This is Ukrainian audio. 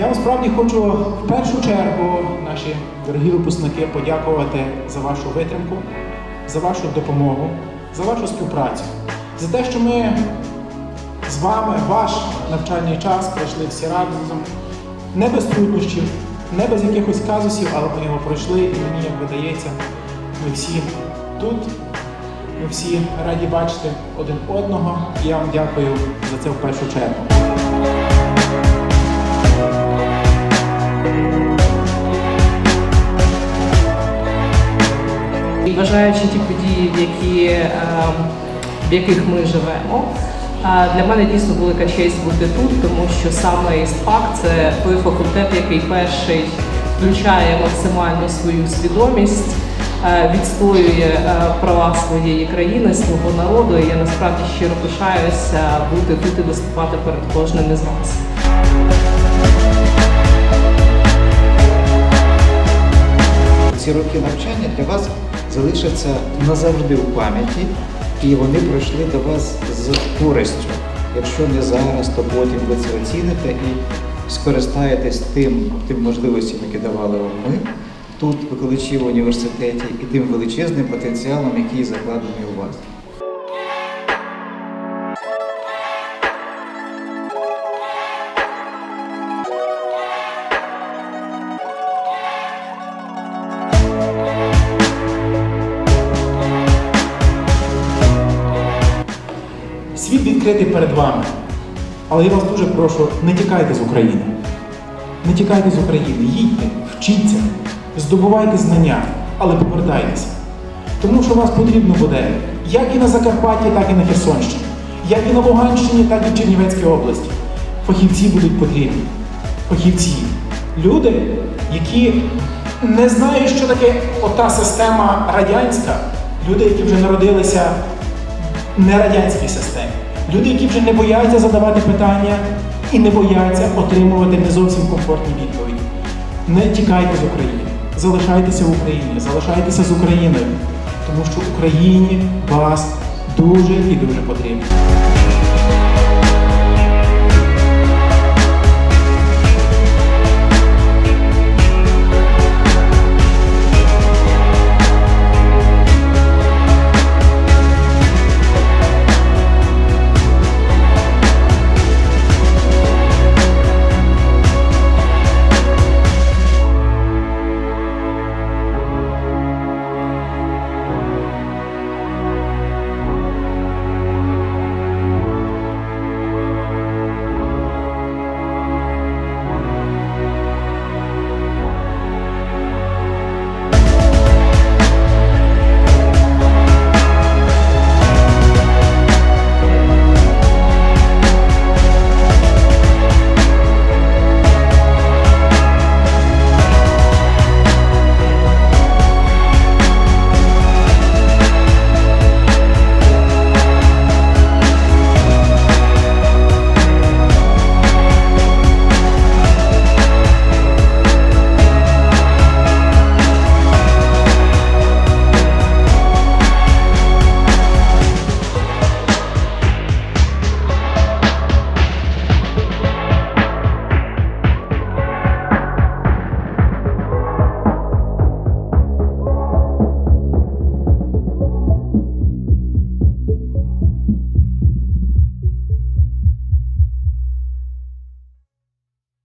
насправді хочу в першу чергу наші дорогі випускники подякувати за вашу витримку, за вашу допомогу, за вашу співпрацю, за те, що ми з вами ваш навчальний час пройшли всі разом, не без труднощів, не без якихось казусів, але ми його пройшли, і мені, як видається, ми всі тут, ми всі раді бачити один одного. І я вам дякую за це в першу чергу. І Вважаючи ті події, які, ем, в яких ми живемо, е, для мене дійсно велика честь бути тут, тому що саме ІСТФАК – це той факультет, який перший включає максимально свою свідомість, е, відстоює е, права своєї країни, свого народу. І я насправді щиро пишаюся бути тут і виступати перед кожним із вас. Ці роки навчання для вас залишаться назавжди у пам'яті, і вони пройшли до вас з користю. Якщо не зараз, то потім ви це оціните і скористаєтесь тим, тим можливостям, які давали вам ми тут, викладачі в університеті, і тим величезним потенціалом, який закладений у вас. Світ відкритий перед вами. Але я вас дуже прошу, не тікайте з України. Не тікайте з України, їдьте, вчіться, здобувайте знання, але повертайтеся. Тому що вас потрібно буде як і на Закарпатті, так і на Херсонщині, як і на Луганщині, так і в Чернівецькій області. Фахівці будуть потрібні. Фахівці. Люди, які не знають, що таке ота система радянська, люди, які вже народилися не радянській системі. Люди, які вже не бояться задавати питання і не бояться отримувати не зовсім комфортні відповіді. Не тікайте з України, залишайтеся в Україні, залишайтеся з Україною, тому що Україні вас дуже і дуже потрібно.